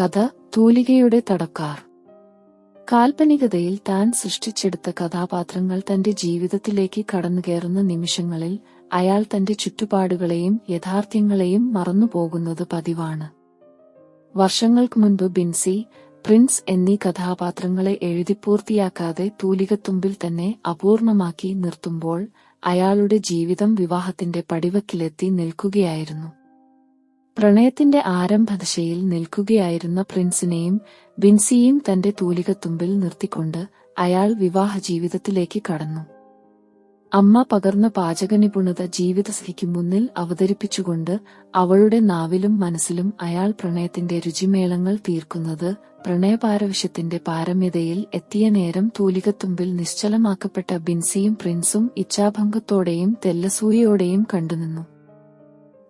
കഥ തൂലികയുടെ തടക്കാർ. കാൽപ്പനികതയിൽ താൻ സൃഷ്ടിച്ചെടുത്ത കഥാപാത്രങ്ങൾ തന്റെ ജീവിതത്തിലേക്ക് കടന്നുകയറുന്ന നിമിഷങ്ങളിൽ അയാൾ തന്റെ ചുറ്റുപാടുകളെയും യഥാർത്ഥ്യങ്ങളെയും മറന്നുപോകുന്നത് പതിവാണ്. വർഷങ്ങൾക്ക് മുൻപ് ബിൻസി പ്രിൻസ് എന്നീ കഥാപാത്രങ്ങളെ എഴുതി പൂർത്തിയാക്കാതെ തൂലികത്തുമ്പിൽ തന്നെ അപൂർണമാക്കി നിർത്തുമ്പോൾ അയാളുടെ ജീവിതം വിവാഹത്തിന്റെ പടിവക്കിലെത്തി നിൽക്കുകയായിരുന്നു. പ്രണയത്തിന്റെ ആരംഭദശയിൽ നിൽക്കുകയായിരുന്ന പ്രിൻസിനെയും ബിൻസിയെയും തന്റെ തൂലികത്തുമ്പിൽ നിർത്തിക്കൊണ്ട് അയാൾ വിവാഹ ജീവിതത്തിലേക്ക് കടന്നു. അമ്മ പകർന്ന പാചകനിപുണത ജീവിതസഖിക്ക് മുന്നിൽ അവതരിപ്പിച്ചുകൊണ്ട് അവളുടെ നാവിലും മനസ്സിലും അയാൾ പ്രണയത്തിന്റെ രുചിമേളങ്ങൾ തീർക്കുന്നത് പ്രണയപാരവശ്യത്തിന്റെ പാരമ്യതയിൽ എത്തിയ നേരം തൂലികത്തുമ്പിൽ നിശ്ചലമാക്കപ്പെട്ട ബിൻസിയും പ്രിൻസും ഇച്ഛാഭംഗത്തോടെയും തെല്ലസൂയയോടെയും കണ്ടുനിന്നു.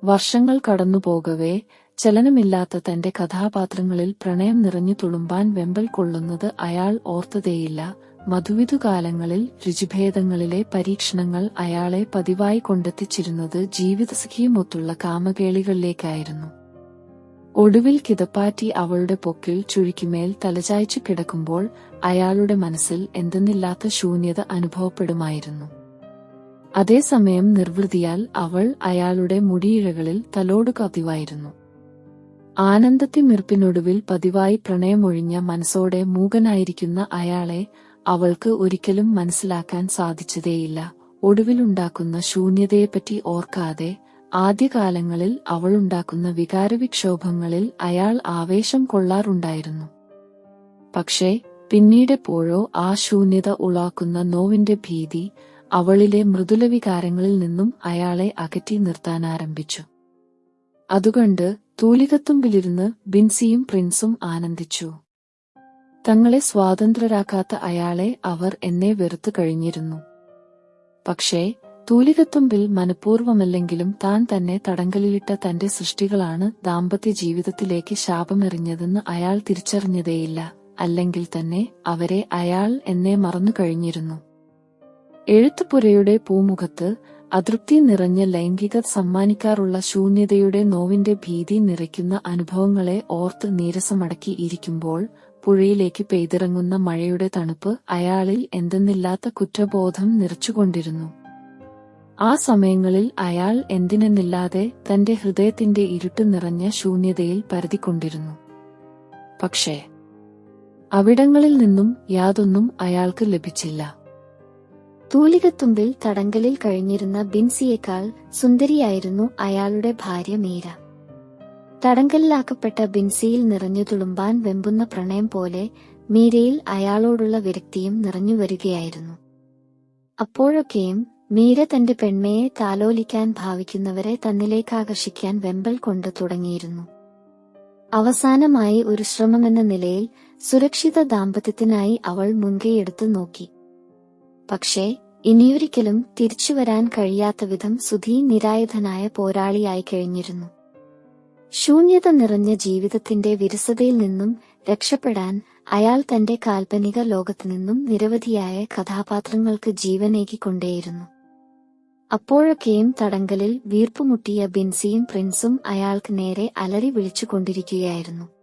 വർഷങ്ങൾ കടന്നുപോകവേ ചലനമില്ലാത്ത തന്റെ കഥാപാത്രങ്ങളിൽ പ്രണയം നിറഞ്ഞു തുളുമ്പാൻ വെമ്പൽ കൊള്ളുന്നത് അയാൾ ഓർത്തതേയില്ല. മധുവിധുകാലങ്ങളിൽ രുചിഭേദങ്ങളിലെ പരീക്ഷണങ്ങൾ അയാളെ പതിവായി കൊണ്ടെത്തിച്ചിരുന്നത് ജീവിതസഖിയുമൊത്തുള്ള കാമകേളികളിലേക്കായിരുന്നു. ഒടുവിൽ കിതപ്പാറ്റി അവളുടെ പൊക്കിൽ ചുഴിക്കുമേൽ തലചായ്ച്ചു കിടക്കുമ്പോൾ അയാളുടെ മനസ്സിൽ എന്തെന്നില്ലാത്ത ശൂന്യത അനുഭവപ്പെടുമായിരുന്നു. അതേസമയം നിർവൃതിയാൽ അവൾ അയാളുടെ മുടിയിഴകളിൽ തലോടു കതിവായിരുന്നു ആനന്ദത്തിമിർപ്പിനൊടുവിൽ പതിവായി പ്രണയമൊഴിഞ്ഞ മനസ്സോടെ മൂകനായിരിക്കുന്ന അയാളെ അവൾക്ക് ഒരിക്കലും മനസ്സിലാക്കാൻ സാധിച്ചതേയില്ല. ഒടുവിലുണ്ടാക്കുന്ന ശൂന്യതയെപ്പറ്റി ഓർക്കാതെ ആദ്യകാലങ്ങളിൽ അവളുണ്ടാക്കുന്ന വികാരവിക്ഷോഭങ്ങളിൽ അയാൾ ആവേശം കൊള്ളാറുണ്ടായിരുന്നു. പക്ഷേ പിന്നീടെപ്പോഴോ ആ ശൂന്യത ഉളാക്കുന്ന നോവിന്റെ ഭീതി അവളിലെ മൃദുലവികാരങ്ങളിൽ നിന്നും അയാളെ അകറ്റി നിർത്താൻ ആരംഭിച്ചു. അതുകൊണ്ട് തൂലികത്തുമ്പിലിരുന്ന് ബിൻസിയും പ്രിൻസും ആനന്ദിച്ചു. തങ്ങളെ സ്വാതന്ത്ര്യരാക്കാത്ത അയാളെ അവർ എന്നെ വെറുത്തു കഴിഞ്ഞിരുന്നു. പക്ഷേ തൂലികത്തുമ്പിൽ മനഃപൂർവമല്ലെങ്കിലും താൻ തന്നെ തടങ്കലിലിട്ട തന്റെ സൃഷ്ടികളാണ് ദാമ്പത്യ ജീവിതത്തിലേക്ക് ശാപമെറിഞ്ഞതെന്ന് അയാൾ തിരിച്ചറിഞ്ഞതേയില്ല. അല്ലെങ്കിൽ തന്നെ അവരെ അയാൾ എന്നെ മറന്നു കഴിഞ്ഞിരുന്നു. എഴുത്തുപുരയുടെ പൂമുഖത്ത് അതൃപ്തി നിറഞ്ഞ ലൈംഗിക സമ്മാനിക്കാറുള്ള ശൂന്യതയുടെ നോവിന്റെ ഭീതി നിറയ്ക്കുന്ന അനുഭവങ്ങളെ ഓർത്ത് നീരസമടക്കി ഇരിക്കുമ്പോൾ പുഴയിലേക്ക് പെയ്തിറങ്ങുന്ന മഴയുടെ തണുപ്പ് അയാളിൽ എന്തെന്നില്ലാത്ത കുറ്റബോധം നിറച്ചുകൊണ്ടിരുന്നു. ആ സമയങ്ങളിൽ അയാൾ എന്തിനെന്നില്ലാതെ തന്റെ ഹൃദയത്തിന്റെ ഇരുട്ട് നിറഞ്ഞ ശൂന്യതയിൽ പരതിക്കൊണ്ടിരുന്നു. പക്ഷേ അവിടങ്ങളിൽ നിന്നും യാതൊന്നും അയാൾക്ക് ലഭിച്ചില്ല. തൂലികത്തുമ്പിൽ തടങ്കലിൽ കഴിഞ്ഞിരുന്ന ബിൻസിയേക്കാൾ സുന്ദരിയായിരുന്നു അയാളുടെ ഭാര്യ മീര. തടങ്കലിലാക്കപ്പെട്ട ബിൻസിയിൽ നിറഞ്ഞു തുളുമ്പാൻ വെമ്പുന്ന പ്രണയം പോലെ മീരയിൽ അയാളോടുള്ള വിരക്തിയും നിറഞ്ഞു വരികയായിരുന്നു. അപ്പോഴൊക്കെയും മീര തന്റെ പെൺമയെ താലോലിക്കാൻ ഭാവിക്കുന്നവരെ തന്നിലേക്ക് ആകർഷിക്കാൻ വെമ്പൽ കൊണ്ട് തുടങ്ങിയിരുന്നു. അവസാനമായി ഒരു ശ്രമമെന്ന നിലയിൽ സുരക്ഷിത ദാമ്പത്യത്തിനായി അവൾ മുൻകൈയെടുത്ത് നോക്കി. പക്ഷേ ഇനിയൊരിക്കലും തിരിച്ചുവരാൻ കഴിയാത്ത വിധം സുധി നിരായുധനായ പോരാളിയായി കഴിഞ്ഞിരുന്നു. ശൂന്യത നിറഞ്ഞ ജീവിതത്തിന്റെ വിരസതയിൽ നിന്നും രക്ഷപ്പെടാൻ അയാൾ തന്റെ കാൽപ്പനിക ലോകത്തു നിന്നും നിരവധിയായ കഥാപാത്രങ്ങൾക്ക് ജീവനേകിക്കൊണ്ടേയിരുന്നു. അപ്പോഴൊക്കെയും തടങ്കലിൽ വീർപ്പുമുട്ടിയ ബിൻസിയും പ്രിൻസും അയാൾക്ക് നേരെ അലറി വിളിച്ചുകൊണ്ടിരിക്കുകയായിരുന്നു.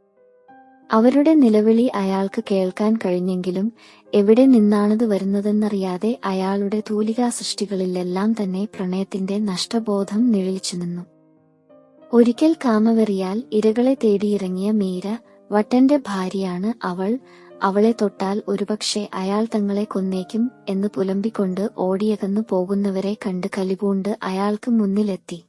അവരുടെ നിലവിളി അയാൾക്ക് കേൾക്കാൻ കഴിഞ്ഞെങ്കിലും എവിടെ നിന്നാണത് വരുന്നതെന്നറിയാതെ അയാളുടെ തൂലികാ സൃഷ്ടികളിലെല്ലാം തന്നെ പ്രണയത്തിന്റെ നഷ്ടബോധം നിഴലിച്ചു നിന്നു. ഒരിക്കൽ കാമവെറിയാൽ ഇരകളെ തേടിയിറങ്ങിയ മീര വട്ടന്റെ ഭാര്യയാണ് അവൾ. അവളെ തൊട്ടാൽ ഒരുപക്ഷെ അയാൾ തങ്ങളെ കൊന്നേക്കും എന്ന് പുലമ്പിക്കൊണ്ട് ഓടിയകന്നു പോകുന്നവരെ കണ്ട് കലിപൂണ്ട് അയാൾക്ക് മുന്നിലെത്തി.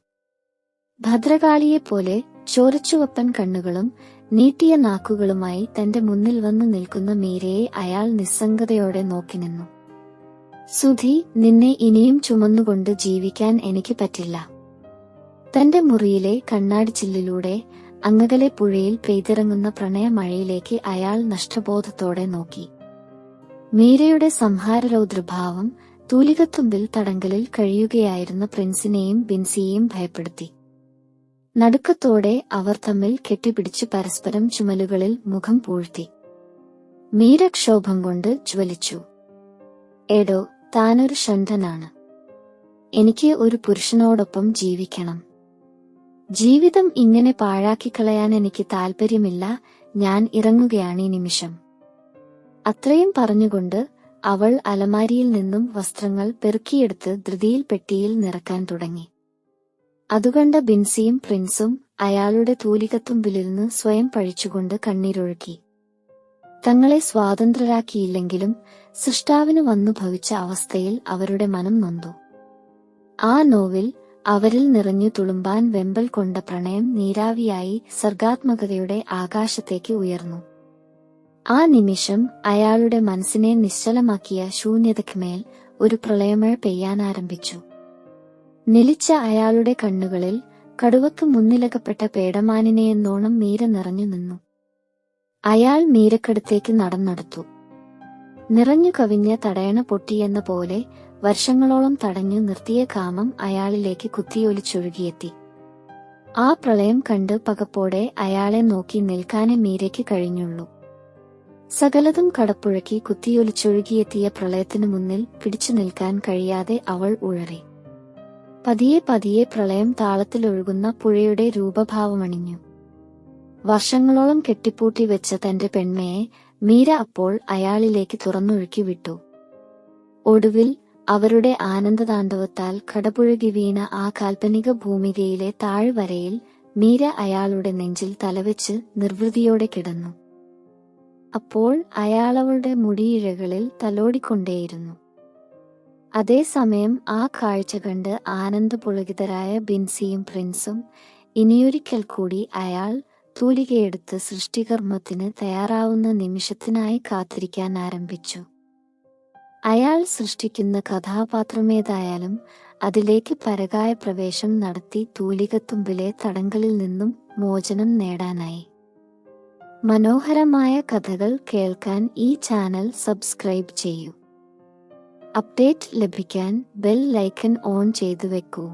ഭദ്രകാളിയെപ്പോലെ ചോരച്ചുവപ്പൻ കണ്ണുകളും നീട്ടിയ നാക്കുകളുമായി തന്റെ മുന്നിൽ വന്നു നിൽക്കുന്ന മീരയെ അയാൾ നിസ്സംഗതയോടെ നോക്കി നിന്നു. സുധി നിന്നെ ഇനിയും ചുമന്നുകൊണ്ട് ജീവിക്കാൻ എനിക്ക് പറ്റില്ല. തന്റെ മുറിയിലെ കണ്ണാടി ചില്ലിലൂടെ അങ്ങകലെ പുഴയിൽ പെയ്തിറങ്ങുന്ന പ്രണയമഴയിലേക്ക് അയാൾ നഷ്ടബോധത്തോടെ നോക്കി. മീരയുടെ സംഹാരരൗദ്രഭാവം തൂലികത്തുമ്പിൽ തടങ്കലിൽ കഴിയുകയായിരുന്ന പ്രിൻസിനെയും ബിൻസിയെയും ഭയപ്പെടുത്തി. നടുക്കത്തോടെ അവർ തമ്മിൽ കെട്ടിപ്പിടിച്ച് പരസ്പരം ചുമലുകളിൽ മുഖം പൂഴ്ത്തി. മീരക്ഷോഭം കൊണ്ട് ജ്വലിച്ചു. എടോ താനൊരു ഷണ്ഠനാണ് എനിക്ക് ഒരു പുരുഷനോടൊപ്പം ജീവിക്കണം. ജീവിതം ഇങ്ങനെ പാഴാക്കിക്കളയാൻ എനിക്ക് താൽപ്പര്യമില്ല. ഞാൻ ഇറങ്ങുകയാണ് ഈ നിമിഷം. അത്രയും പറഞ്ഞുകൊണ്ട് അവൾ അലമാരിയിൽ നിന്നും വസ്ത്രങ്ങൾ പെറുക്കിയെടുത്ത് ധൃതിയിൽ പെട്ടിയിൽ നിറക്കാൻ തുടങ്ങി. അതുകണ്ട ബിൻസിയും പ്രിൻസും അയാളുടെ തൂലികത്തുമ്പിലിരുന്ന് സ്വയം പഴിച്ചുകൊണ്ട് കണ്ണീരൊഴുക്കി. തങ്ങളെ സ്വാതന്ത്ര്യരാക്കിയില്ലെങ്കിലും സൃഷ്ടാവിന് വന്നു ഭവിച്ച അവസ്ഥയിൽ അവരുടെ മനം നൊന്തു. ആ നോവിൽ അവരിൽ നിറഞ്ഞു തുളുമ്പാൻ വെമ്പൽ കൊണ്ട പ്രണയം നീരാവിയായി സർഗാത്മകതയുടെ ആകാശത്തേക്ക് ഉയർന്നു. ആ നിമിഷം അയാളുടെ മനസ്സിനെ നിശ്ചലമാക്കിയ ശൂന്യതയ്ക്കുമേൽ ഒരു പ്രളയമഴ പെയ്യാനാരംഭിച്ചു. നിലിച്ച അയാളുടെ കണ്ണുകളിൽ കടുവക്ക് മുന്നിലകപ്പെട്ട പേടമാനിനെയെന്നോണം മീര നിറഞ്ഞു നിന്നു. അയാൾ മീരക്കടുത്തേക്ക് നടന്നെടുത്തു. നിറഞ്ഞു കവിഞ്ഞ തടയണ പൊട്ടിയെന്ന പോലെ വർഷങ്ങളോളം തടഞ്ഞു നിർത്തിയ കാമം അയാളിലേക്ക് കുത്തിയൊലിച്ചൊഴുകിയെത്തി. ആ പ്രളയം കണ്ട് പകപ്പോടെ അയാളെ നോക്കി നിൽക്കാനേ മീരയ്ക്ക് കഴിഞ്ഞുള്ളൂ. സകലതും കടപ്പുഴക്കി കുത്തിയൊലിച്ചൊഴുകിയെത്തിയ പ്രളയത്തിനു മുന്നിൽ പിടിച്ചു നിൽക്കാൻ കഴിയാതെ അവൾ ഉഴറി. പതിയെ പതിയെ പ്രളയം താളത്തിലൊഴുകുന്ന പുഴയുടെ രൂപഭാവമണിഞ്ഞു. വർഷങ്ങളോളം കെട്ടിപ്പൂട്ടി വെച്ച തന്റെ പെൺമയെ മീര അപ്പോൾ അയാളിലേക്ക് തുറന്നൊഴുക്കി വിട്ടു. ഒടുവിൽ അവരുടെ ആനന്ദതാണ്ഡവത്താൽ കടപുഴകി വീണ ആ കാൽപ്പനിക ഭൂമികയിലെ താഴ്വരയിൽ മീര അയാളുടെ നെഞ്ചിൽ തലവെച്ച് നിർവൃതിയോടെ കിടന്നു. അപ്പോൾ അയാളവളുടെ മുടിയിഴകളിൽ തലോടിക്കൊണ്ടേയിരുന്നു. അതേസമയം ആ കാഴ്ച കണ്ട് ആനന്ദപുളകിതരായ ബിൻസിയും പ്രിൻസും ഇനിയൊരിക്കൽ കൂടി അയാൾ തൂലികയെടുത്ത് സൃഷ്ടികർമ്മത്തിന് തയ്യാറാവുന്ന നിമിഷത്തിനായി കാത്തിരിക്കാൻ ആരംഭിച്ചു. അയാൾ സൃഷ്ടിക്കുന്ന കഥാപാത്രമേതായാലും അതിലേക്ക് പരകായ പ്രവേശം നടത്തി തൂലികത്തുമ്പിലെ തടങ്കലിൽ നിന്നും മോചനം നേടാനായി. മനോഹരമായ കഥകൾ കേൾക്കാൻ ഈ ചാനൽ സബ്സ്ക്രൈബ് ചെയ്യൂ. അപ്ഡേറ്റ് ലഭിക്കാൻ ബെൽ ലൈക്കൺ ഓൺ ചെയ്തു വെക്കൂ.